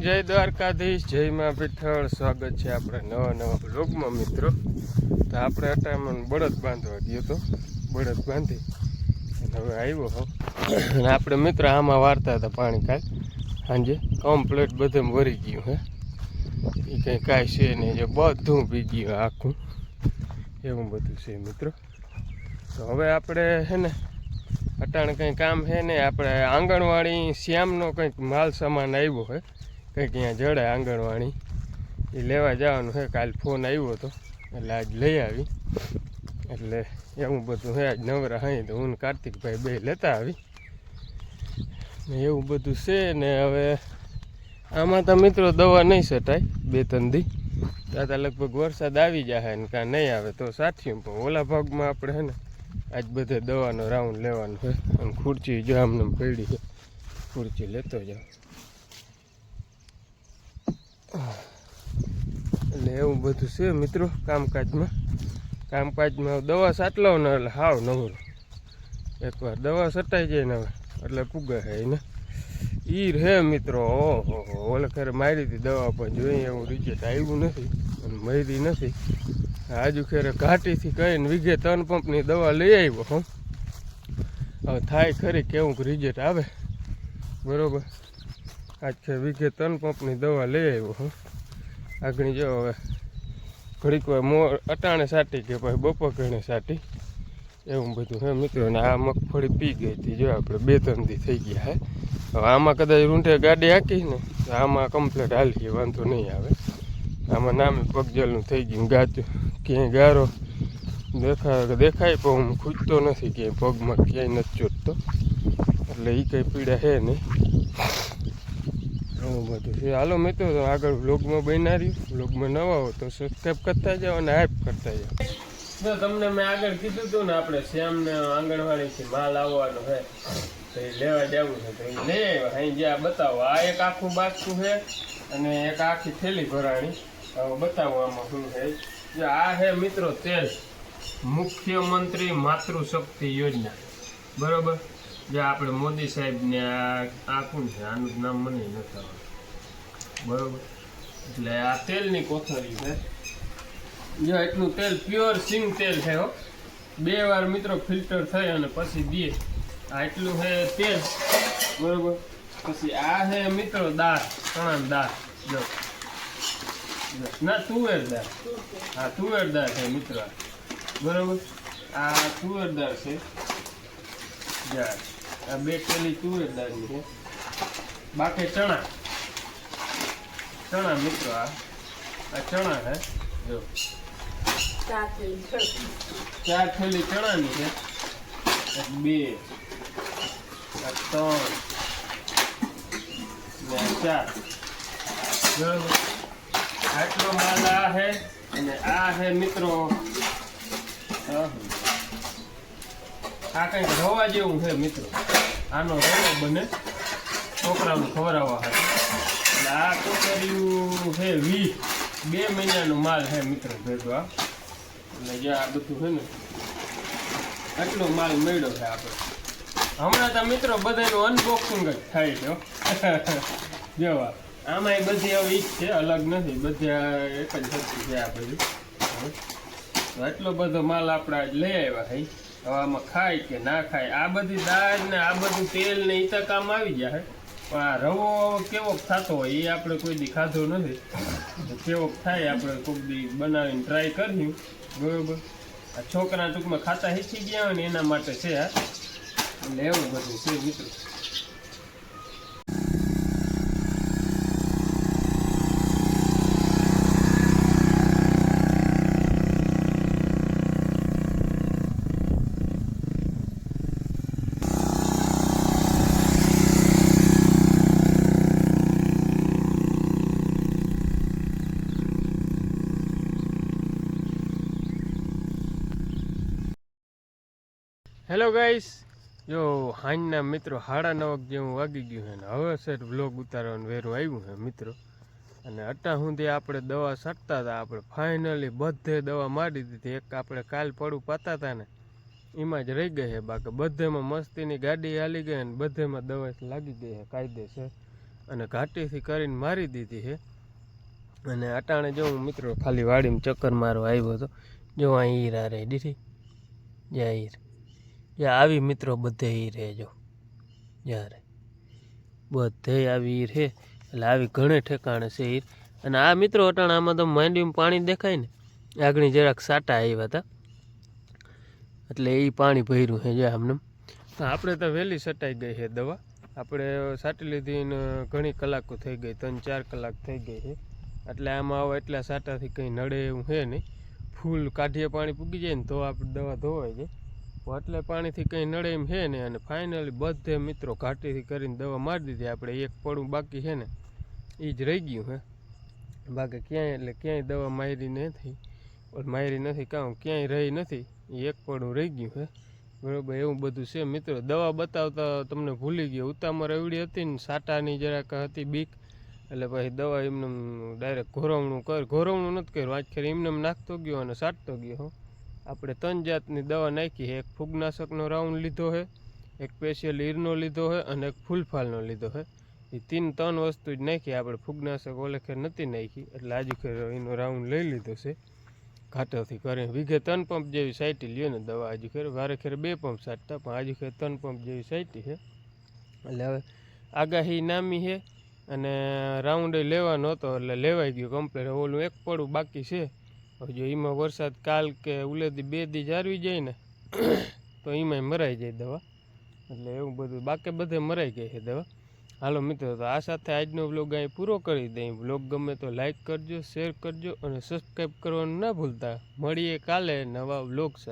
જય દ્વારકાધીશ, જય માં પીઠળ સ્વાગત છે આપણે નવા નવા બ્લોગમાં મિત્રો. તો આપણે અટામણ બળદ બાંધવા ગયો તો, બળદ બાંધી અને હવે આવ્યો હો. અને આપણે મિત્ર આમાં વારતા હતા પાણી કાલ સાંજે કમ્પ્લેટ બધે ભરી ગયું હે. એ કંઈ કાંઈ છે નહીં જે બધું પી ગયું આખું. એવું બધું છે, મિત્રો. તો હવે આપણે હે ને, અટાણે કંઈ કામ છે ને આપણે આંગણવાડી શ્યામનો કંઈક માલ સામાન આવ્યો છે કંઈક અહીંયા જડે આંગણવાડી. એ લેવા જવાનું છે, કાલ ફોન આવ્યો હતો. એટલે આજ લઈ આવી. એટલે એવું બધું હે આજ નવરા હઈ તો હું કાર્તિકભાઈ બે લેતા આવી. ને એવું બધું છે ને હવે આમાં તો મિત્રો દવા નહીં સટાય બે ત્રણ દી. દાદા લગભગ વરસાદ આવી જાય ને કાં નહીં આવે તો સાચી પણ ઓલા ભાગમાં આપણે હે ને આજ બધે દવાનો રાઉન્ડ લેવાનો છે. અને ખુરચી જો આમને આમ પડી છે, ખુરચી લેતો જાઓ એટલે એવું બધું છે મિત્રો કામકાજમાં. કામકાજમાં દવા સાટલાવ ને એટલે હાવ નવરો. એકવાર દવા સટાઈ જાય ને હવે, એટલે પૂગે છે એને. ઈ હે મિત્રો, ઓહો, ઓલે ખરે મારી હતી દવા, પણ જોઈએ એવું રિઝલ્ટ આવ્યું નથી અને મરી નથી. આજુ ખેરે ઘાટીથી કહીને વીઘે ત્રણ પંપની દવા લઈ આવ્યો, હું. હવે થાય ખરી કેવું રિઝલ્ટ આવે. બરોબર. આજ ખે વીઘે ત્રણ પંપની દવા લઈ આવ્યો હું. આગળ જો હવે ઘડીક વાર મો અટાણે સાટી કે પછી બપોર ઘણે સાટી. એવું બધું હે મિત્રો ને આ મગફળી પી ગઈ હતી. જો આપણે બે ત્રણ દી થઈ ગયા હે. હવે આમાં કદાચ રૂંઠે ગાડી હાકી ને આમાં કમ્પ્લેટ હાલી વાંધો નહીં આવે. આમાં નામે પગજલનું થઈ ગયું ગાચું ક્યાંય ગારો દેખાય દેખાય, પણ હું ખૂજતો નથી ક્યાંય પગમાં, ક્યાંય નથી ચોટતો. એટલે એ કંઈ પીડા છે નહીં. એવું બધું છે. હાલો મિત્રો તો આગળ વ્લોગમાં બન્યા રહ્યું વ્લોગમાં નવા હો તો સબસ્ક્રાઈબ કરતા જાઓ અને હાઈપ કરતા જાઓ. તો તમને મેં આગળ કીધું હતું ને આપણે શ્યામને આંગણવાડીથી માલ આવવાનો છે. તો એ લેવા જવું છે. તો એ લઈ આવ્યા અહીં જે આ બતાવો. આ એક આખું બાચકું છે અને એક આખી થેલી ભરાણી. હવે બતાવો આમાં શું છે. જો આ છે મિત્રો તેલ. મુખ્યમંત્રી માતૃશક્તિ યોજના. બરોબર? જે આપણે મોદી સાહેબને આ કોણ છે? આનું નામ મને નથી આવડતું. બરોબર? એટલે આ તેલની કોથળી છે. જો એટલું તેલ, પ્યોર સિંગ તેલ છે, હો. બે વાર મિત્રો ફિલ્ટર થાય અને પછી દે આ એટલું છે તેલ. બરોબર? પછી આ છે મિત્રો દાળ, ચણાની દાળ. જો. ના, તુવેર દાળ. હા, તુવેર દાળ છે મિત્રો બરોબર? આ તુવેર દાળ છે. જા. આ બે પેલી તુવેર દાળની છે. બાકી ચણા. ચણા મિત્રો આ. આ ચણા છે જો. ચાર થેલી ચણાની છે. બે આ ત્રણ ને ચાર. બરોબર આટલો માલ આ છે અને આ છે મિત્રો. આહ. આ કંઈક રવા જેવું છે મિત્રો. આનો રવો બને. છોકરાનું ખવડાવવા હાટુ. એટલે આ કોકરિયું છે વીસ. બે મહિનાનો માલ છે મિત્રો ભેગો આ એટલે જે આ બધું છે ને, આટલો માલ મળ્યો છે આપણે હમણાં તો મિત્રો બધાનું અનબોક્સિંગ જ થાય છે. જોવા આમાં બધી હવે ઈચ્છ છે, અલગ નથી. બધી એક જ વસ્તુ છે આ બધી. એટલો બધો માલ આપણે લઈ આવ્યા છે. હવે આમાં ખાય કે ના ખાય? આ બધી દાળ ને આ બધું તેલ ને એ કામ આવી જાય પણ આ રવો કેવો થતો હોય એ આપણે કોઈ દી ખાધો નથી. કેવો થાય આપણે કોઈક દી બનાવીને ટ્રાય કર્યું બરોબર? આ છોકરા ટૂંકમાં ખાતા શીખી ગયા હોય ને એના માટે છે આ એટલે એવું બધું છે મિત્રો. ગાઈસ જો, હાંજના મિત્રો સાડા નવક જેવું વાગી ગયું છે હવે સર વ્લોગ ઉતારવાનું વેરું આવ્યું છે મિત્રો. અને અટા સુધી આપણે દવા સટતા હતા, આપણે ફાઇનલી બધે દવા મારી દીધી. એક આપણે કાલ પડું પાતા હતા ને, એમાં જ રહી ગઈ છે. બાકી બધેમાં મસ્તીની ગાડી હાલી ગઈ અને બધેમાં દવા લાગી ગઈ છે, કાયદેસર. અને ઘાટીથી કરીને મારી દીધી છે. અને અટાણે જો હું મિત્રો ખાલી વાડીમાં ચક્કર મારવા આવ્યો હતો જો આ હીરા રહી દીધી જય હીર. આવી મિત્રો બધે રહેજો. યાર બધે આવી રહે. એટલે આવી ઘણે ઠેકાણે છે ઈર અને આ મિત્રો અટાણે આમાં તો માંડીમાં પાણી દેખાય ને આગળ જરાક સાટા આવ્યા હતા એટલે એ પાણી ભર્યું છે જે આમને આપણે તો વહેલી સટાઈ ગઈ છે દવા. આપણે સાટી લીધી ને ઘણી કલાકો થઈ ગઈ, ત્રણ ચાર કલાક થઈ ગઈ છે એટલે આમાં આવો એટલા સાટાથી કંઈ નડે એવું છે નહીં. ફૂલ કાઢીએ પાણી પૂગી જાય ને તો આપણે દવા ધોવાઈ જાય. એટલે પાણીથી કંઈ નડે એમ છે નહીં અને ફાઇનલી બધે મિત્રો ઘાટીથી કરીને દવા મારી દીધી. આપણે એક પડું બાકી છે ને એ જ રહી ગયું હે. બાકી ક્યાંય, એટલે ક્યાંય દવા મારી નથી. મારી નથી કાં ક્યાંય રહી નથી. એ એક પડું રહી ગયું હે. બરાબર, એવું બધું છે મિત્રો. દવા બતાવતા તમને ભૂલી ગયો. ઉતામર એવડી હતી ને, સાટાની જરાક હતી બીક. એટલે પછી દવા એમને ડાયરેક્ટ ઘોરવણું કર. ઘોરવણું નથી કર્યું. આજ ખેર એમને એમ નાખતો ગયો અને સાટતો ગયો હો. આપણે ત્રણ જાતની દવા નાખી છે. એક ફૂગનાશકનો રાઉન્ડ લીધો છે, એક સ્પેશિયલ ઈરનો લીધો છે અને એક ફૂલફાલનો લીધો છે. એ તીન ત્રણ વસ્તુ જ નાખી, આપણે ફૂગનાશક ઓલે નથી નાખી, એટલે આજે ખેર એનો રાઉન્ડ લઈ લીધો છે. ઘાટોથી કરીને વીઘે ત્રણ પંપ જેવી સાઈટી લ્યો ને દવા આજુ ખેર. વારે ખેર બે પંપ સાટતા, પણ આજુ ખેર ત્રણ પંપ જેવી સાઈટી છે. એટલે હવે આગાહી નામી છે અને રાઉન્ડ લેવાનો હતો, એટલે લેવાઈ ગયો કમ્પ્લેટ ઓલું એક પડું બાકી છે. જો એમાં વરસાદ કાલ કે ઉલેથી બે દી જારવી જાય ને, તો એમાંય મરાઈ જાય દવા. એટલે એવું બધું. બાકી બધે મરાઈ ગઈ છે દવા. હાલો મિત્રો, તો આ સાથે આજનો બ્લોગ અહીં પૂરો કરી દઈ બ્લોગ ગમે તો લાઈક કરજો, શેર કરજો અને સબસ્ક્રાઈબ કરવાનું ના ભૂલતા. મળીએ કાલે નવા બ્લોગ સાથે.